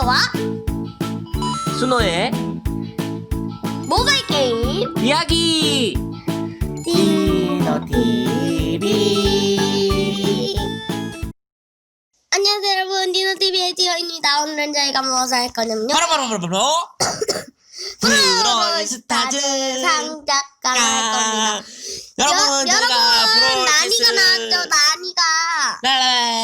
타요와 순호의 모바일 게임. 이야기. 디노 TV 안녕하세요 여러분. 디노TV의 디오입니다. 오늘은 저희가 무엇을 할 거냐면요. 바로 바로 바로 바로. 브롤 스타즈 상작강 할 겁니다. 여러분 여,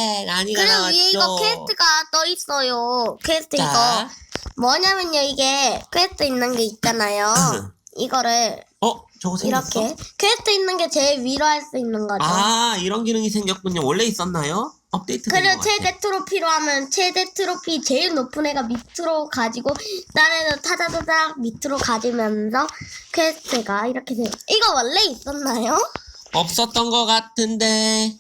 네 나니가 그리고 나왔죠 위에 이거 퀘스트가 떠 있어요 퀘스트 자. 이거 뭐냐면요 이게 퀘스트 있는 게 있잖아요 이거를 어 저거 생겼어? 이렇게 퀘스트 있는 게 제일 위로 할 수 있는 거죠 아 이런 기능이 생겼군요 원래 있었나요? 업데이트 그리고 같아 최대 트로피로 하면 최대 트로피 제일 높은 애가 밑으로 가지고 다른 애는 타다다닥 밑으로 가지면서 퀘스트가 이렇게 돼요. 이거 원래 있었나요? 없었던 것 같은데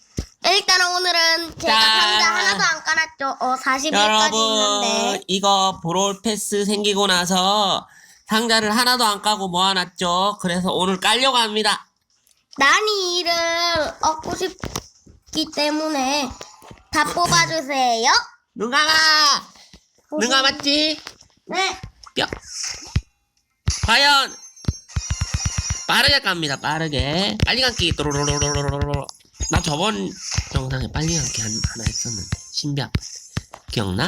일단 오늘은 제가 자. 상자 하나도 안 깔았죠. 어 40일까지 여러분 있는데 이거 브롤 패스 생기고 나서 상자를 하나도 안 까고 모아놨죠 그래서 오늘 깔려고 합니다 난이 이를 얻고 싶기 때문에 다 뽑아주세요. 눈 감아 눈 감았지? 네. 뿅 과연 빠르게 깝니다 빠르게 빨리 감기 또로로로로로로로 나 저번 영상에 빨리 한- 하나 했었는데 신비 아파트 기억나?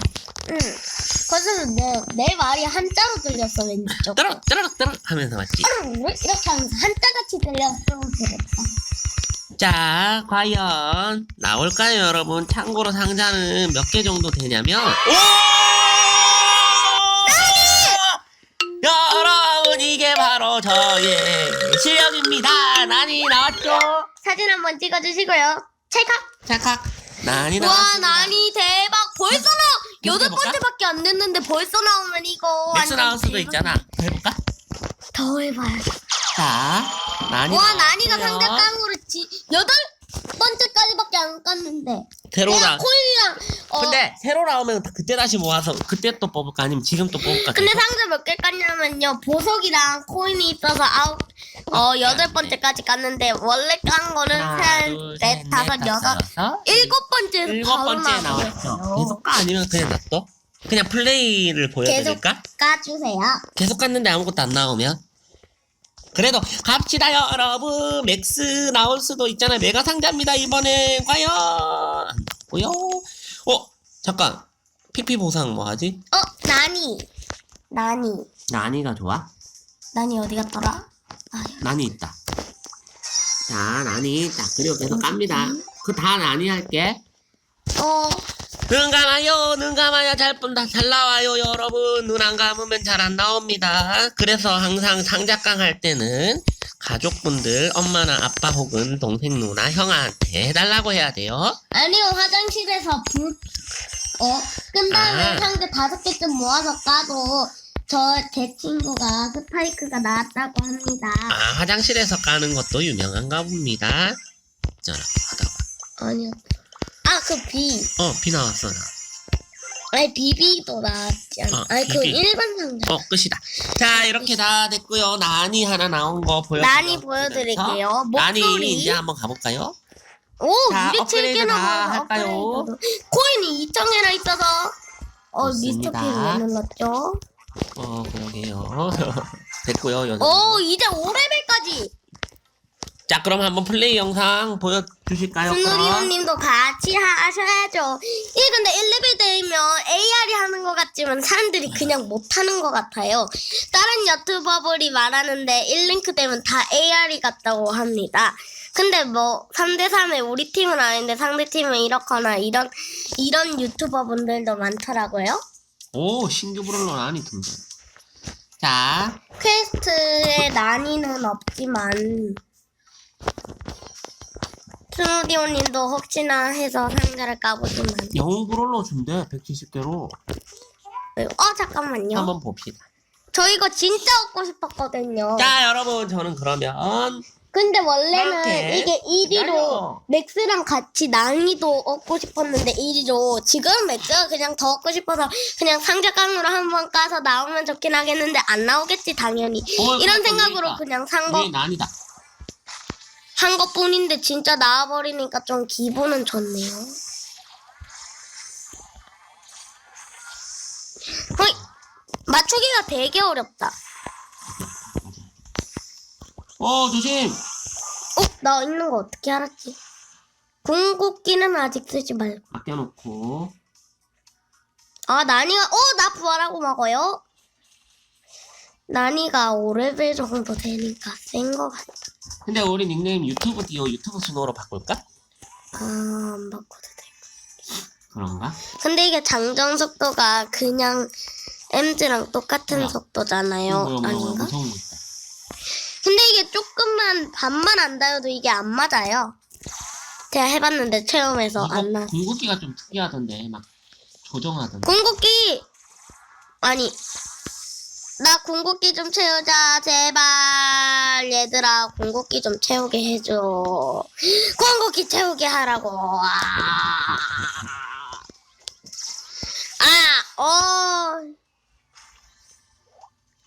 응. 그래서 내, 내 말이 한자로 들렸어 왠지 조금. 뜨럭 뜨럭 뜨럭 하면서 맞지? 이렇게 하면서 한자같이 들렸어 그랬다. 자, 과연 나올까요, 여러분? 참고로 상자는 몇 개 정도 되냐면 오! 여러분 이게 바로 저의 실력입니다. 난이 나왔죠? 사진 한번 찍어주시고요. 찰칵. 찰칵. 난이 와 나왔습니다. 난이 대박. 벌써 나 여덟 해볼까? 번째밖에 안 됐는데 벌써 나오면 이거 맥스 완전 나올 수도 대박. 있잖아. 해볼까? 더 해봐요. 자, 난이 와 난이가 나왔고요. 상자 깡으로 지 여덟 번째까지밖에 안 깠는데. 내가. 코인이랑 어. 근데 새로 나오면 그때 다시 모아서 그때 또 뽑을까 아니면 지금 또 뽑을까? 근데 상자 몇 개 깠냐면요 보석이랑 코인이 있어서 아홉 어 여덟 번째까지 깠는데 원래 깐 거는 하나, 셋, 둘, 넷, 셋, 다섯, 넷, 여섯, 여섯, 일곱 번째 일곱 번째. 나왔죠. 계속 까 아니면 그냥 놔둬? 그냥 플레이를 계속 보여드릴까? 까주세요. 계속 갔는데 아무것도 안 나오면? 그래도 갑시다 여러분 맥스 나올 수도 있잖아요 메가 상자입니다 이번엔 과연 안 나왔고요 어? 잠깐. PP 보상 뭐 하지? 어 나니. 나니. 나니가 좋아? 나니 어디 갔더라? 아, 나니 있다. 자 나니. 자 그리고 계속 깝니다. 그다 나니 할게. 어 눈 감아요, 눈 감아야 잘 잘 나와요, 여러분. 눈 안 감으면 잘 안 나옵니다. 그래서 항상 상작강 할 때는 가족분들, 엄마나 아빠 혹은 동생 누나, 형한테 해달라고 해야 돼요. 아니요 화장실에서 불 어, 끈 다음에 아. 상자 다섯 개쯤 모아서 까도 저 제 친구가 스파이크가 나왔다고 합니다. 아, 화장실에서 까는 것도 유명한가 봅니다. 있잖아, 하다가. 아니요. 아그 비. 어, 비 나왔어, 나. 아니 비비도 나왔지 않아. 어, 아니 그 비비. 일반 상자. 어, 끝이다. 자, 이렇게 다 됐고요. 나니 하나 나온 거 보여. 나니 보여드릴게요. 목소리. 이제 한번 가볼까요? 오 자, 207개나 업그레이드 다 할까요? 코인이 2,000개나 있어서 어 좋습니다. 미스터키 왜 눌렀죠? 어, 그러게요. 됐고요. 요오 이제 5레벨까지 자, 그럼 한번 플레이 영상 보여주실까요? 그럼? 순우리오님도 같이 하셔야죠. 이 근데 1레벨 되면 AR이 하는 것 같지만 사람들이 그냥 못하는 것 같아요. 다른 유튜버들이 말하는데 1링크 되면 다 AR이 같다고 합니다. 근데 뭐 3대3에 우리 팀은 아닌데 상대 팀은 이렇거나 이런 이런 유튜버 분들도 많더라고요. 오, 신규 브롤러 아니 든다. 자, 퀘스트에 난이는 없지만 스누디오님도 혹시나 해서 상자를 영웅 브롤러 준대, 170개로. 어 잠깐만요 한번 봅시다. 저 이거 진짜 얻고 싶었거든요 자, 여러분, 저는 그러면 근데 원래는 이렇게 이게 1위로 기다려. 맥스랑 같이 난이도 얻고 싶었는데 1위로 지금 맥스가 그냥 더 얻고 싶어서 그냥 상자 깡으로 한번 까서 나오면 좋긴 하겠는데 안 나오겠지 당연히 어, 이런 그러니까. 생각으로 그냥 산거 네, 난이다. 한 것뿐인데 진짜 나와버리니까 좀 기분은 좋네요. 맞추기가 되게 어렵다. 어 조심. 어? 나 있는 거 어떻게 알았지? 궁극기는 아직 쓰지 말고. 아껴놓고. 아, 나니가, 어, 나 부활하고 먹어요? 나니가 5레벨 정도 되니까 센 거 같다. 근데 우리 닉네임 유튜브 띄워 유튜브 순호로 바꿀까? 아, 안 바꿔도 돼. 그런가? 근데 이게 장전 속도가 그냥 MG랑 똑같은 뭐야? 속도잖아요. 뭐야 뭐야 뭐야 아닌가? 무서운 거 있다. 근데 이게 조금만 반만 안 닿아도 이게 안 맞아요. 제가 해봤는데 체험에서 안 이거 나. 궁극기가 좀 특이하던데 막 조정하던데. 궁극기 아니 나 궁극기 좀 채우자 제발 얘들아 궁극기 좀 채우게 해줘. 궁극기 채우게 하라고. 아, 어,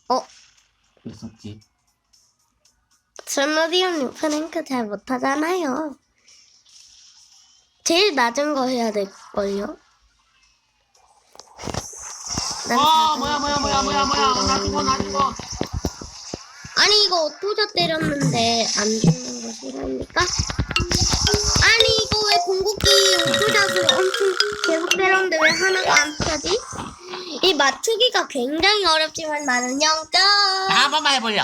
어, 그랬었지. 스누디언님 프랭크 잘 못하잖아요. 제일 낮은 거 해야 될걸요? 난어 작은 뭐야 뭐야 거 뭐야 뭐야 뭐야 나 죽어 나 죽어. 아니 이거 오토자 때렸는데 안 죽는 거 싫어합니까? 아니 이거 왜 궁극기 오토자를 엄청 계속 때렸는데 왜 하나가 안 펴지? 이 맞추기가 굉장히 어렵지만 나는 0점 자, 한 번만 해볼려.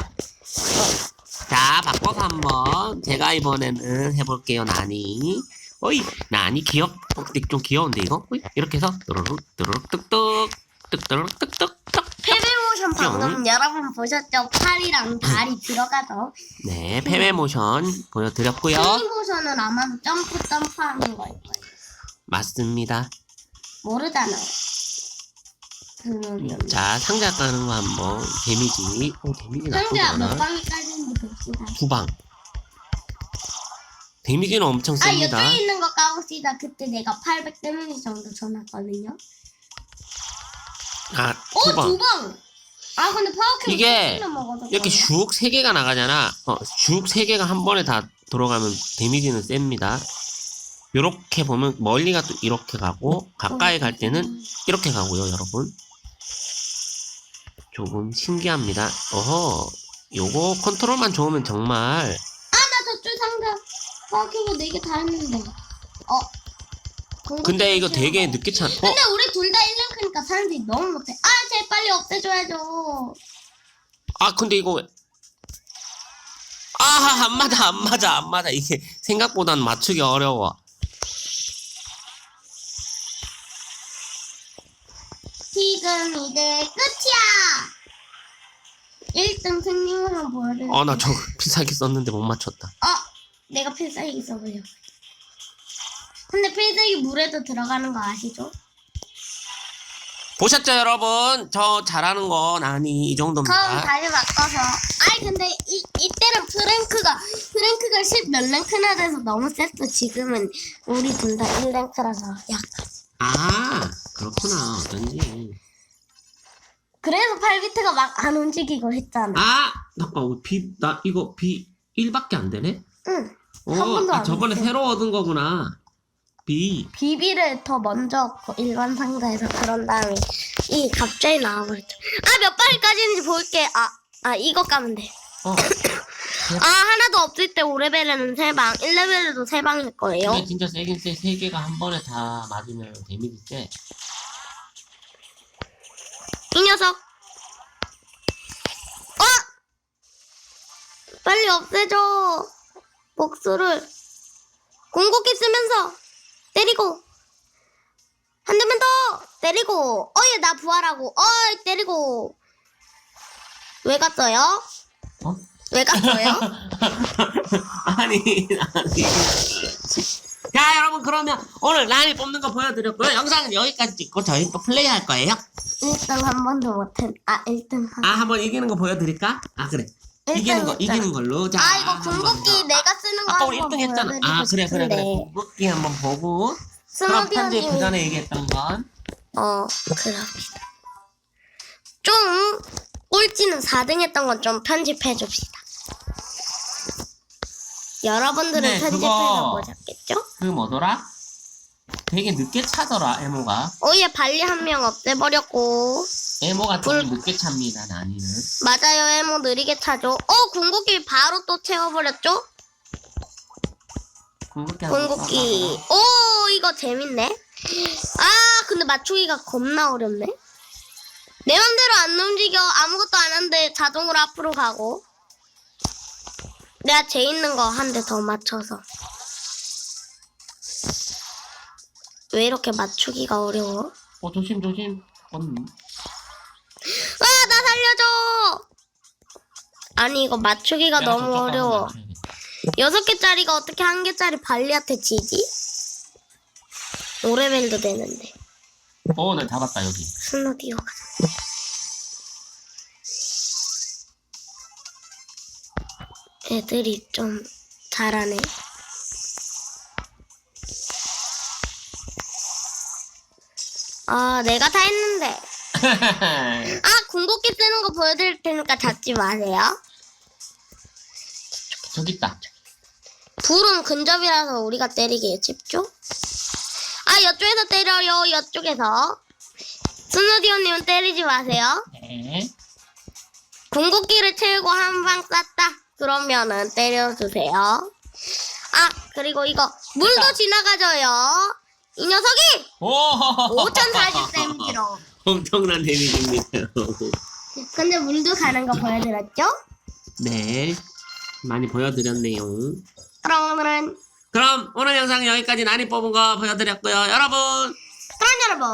자, 바꿔서 한번 제가 이번에는 해볼게요, 나니. 어이, 나니 귀엽, 어, 근데 좀 귀여운데 이거? 어이, 이렇게 해서 뚜루룩 뚜루룩 뚝뚝 뚝뚜루룩 뚝뚝 뚝. 패배 모션 방금 여러분 보셨죠? 팔이랑 다리 들어가서 네, 패배 모션 보여드렸고요. 패배 모션은 아마도 점프 점프하는 걸 거예요 맞습니다. 모르잖아요 그러면 자, 상자 까는 거 한번 데미지. 오, 데미지 나쁘지 상자 몇 않아. 방까지인지 봅시다 두 방. 데미지는 엄청 아, 셉니다. 옆에 있는 거 까봅시다. 그때 내가 800 데미지 정도 전했거든요. 아, 오, 두 방. 두 방! 아, 근데 파워캐 이게 이렇게 슉 세 개가 나가잖아. 어, 슉세 개가 한 번에 다 들어가면 데미지는 셉니다. 요렇게 보면 멀리가 또 이렇게 가고 가까이 갈 때는 이렇게 가고요, 여러분. 조금 신기합니다. 어허, 요거 컨트롤만 좋으면 정말 아, 나 저쪽 상자 파워캐가 4개 다 했는데. 어. 근데 이거 되게 없- 늦게 찬. 어, 근데 우리 둘 다 1랭크니까 사람들이 너무 못해. 아, 쟤 빨리 없애줘야죠. 아 근데 이거 왜? 아 안 맞아 안 맞아 안 맞아 이게 생각보단 맞추기 어려워. 지금 이제 끝이야! 1등 승리만 보여드릴게요. 아나저 필살기 썼는데 못 맞췄다. 아, 내가 필살기 써버려. 근데 필살기 물에도 들어가는 거 아시죠? 보셨죠 여러분? 저 잘하는 건 아니 이 그럼 정도입니다. 다시 바꿔서. 아니 근데 이 이때는 프랭크가 프랭크가 10몇 랭크나 돼서 너무 셌어. 지금은 우리 둘 다 1랭크라서 약간. 아 그렇구나 어쩐지. 그래서 8비트가 막 안 움직이고 했잖아. 아 잠깐 비나 이거 비 1밖에 안 되네? 응. 어, 한 번도 아, 안 저번에 했어. 새로 얻은 거구나. 비. 비비를 더 먼저 일반 상자에서 그런 다음에 이 갑자기 나와버렸죠. 아 몇 발까지인지 볼게. 아, 아 이거 까면 돼. 어. 아 하나도 없을 때 5레벨에는 3방, 1레벨에도 3방일 거예요. 근데 진짜 세긴 세. 세 개가 한 번에 다 맞으면 데미지 세. 이 녀석. 어! 빨리 없애줘. 복수를. 궁극기 쓰면서 때리고. 한 대만 더 때리고. 어이 나 부활하고. 어이 때리고. 왜 갔어요? 어? 왜 갔어요? 아니, 아니. 자, 여러분, 그러면 오늘 라인을 뽑는 거 보여드렸고요. 영상은 여기까지 찍고 저희 또 플레이 할 거예요. 1등 한 번도 못했. 아 1등 한. 아, 한번 이기는 거 보여드릴까? 아, 그래. 이기는 거. 이기는 걸로. 자, 아 이거 더. 내가 쓰는 거 아까 우리 한번 1등 했잖아. 보여드리고 아, 그래, 그래, 그래. 싶은데. 궁극기 한번 보고. 그럼 편지 그 전에 얘기했던 건. 어, 그럽시다. 좀 꼴찌는 4등 했던 건 좀 편집해 줍시다. 여러분들은 네, 편집해서 그거- 뭐 잡겠죠? 그 뭐더라? 되게 늦게 차더라, 에모가. 오예 발리 한 명 없애버렸고 에모가 불- 좀 늦게 찹니다, 나니는. 맞아요, 해모 느리게 차죠. 어, 궁극기 바로 또 채워버렸죠? 궁극기 한번 궁극기. 써봐봐. 오, 이거 재밌네. 아, 근데 맞추기가 겁나 어렵네. 내 맘대로 안 움직여. 아무것도 안 하는데 자동으로 앞으로 가고. 내가 재 있는 거 한 대 더 맞춰서. 왜 이렇게 맞추기가 어려워? 어, 조심, 조심. 음. 아, 나 살려줘! 아니, 이거 맞추기가 내가 너무 저쪽 가서 어려워. 맞춰야겠다. 여섯 개짜리가 어떻게 한 개짜리 발리한테 지지? 5레벨도 되는데. 어, 네, 잡았다, 여기. 스노디오가. 애들이 좀 잘하네. 아, 내가 다 했는데. 아, 궁극기 쓰는 거 보여드릴 테니까 잡지 마세요. 저기 있다. 불은 근접이라서 우리가 때리기에 쉽죠? 아, 이쪽에서 때려요, 이쪽에서. 스누디오님은 때리지 마세요. 네. 궁극기를 채우고 한 방 쐈다. 그러면은 때려주세요. 아, 그리고 이거, 물도. 지나가져요. 이 녀석이 오! 5040 데미지로. 엄청난 데미지입니다. 근데 물도 가는 거 보여드렸죠? 네. 많이 보여드렸네요. 그럼 오늘은, 그럼 오늘 영상 여기까지 많이 뽑은 거 보여드렸고요. 여러분, 그럼 여러분,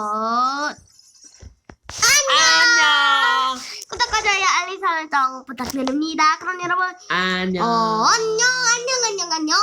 안녕! 구독과 좋아요, 알림 설정 부탁드립니다. 그럼 여러분, 안녕! 어, 안녕, 안녕, 안녕, 안녕.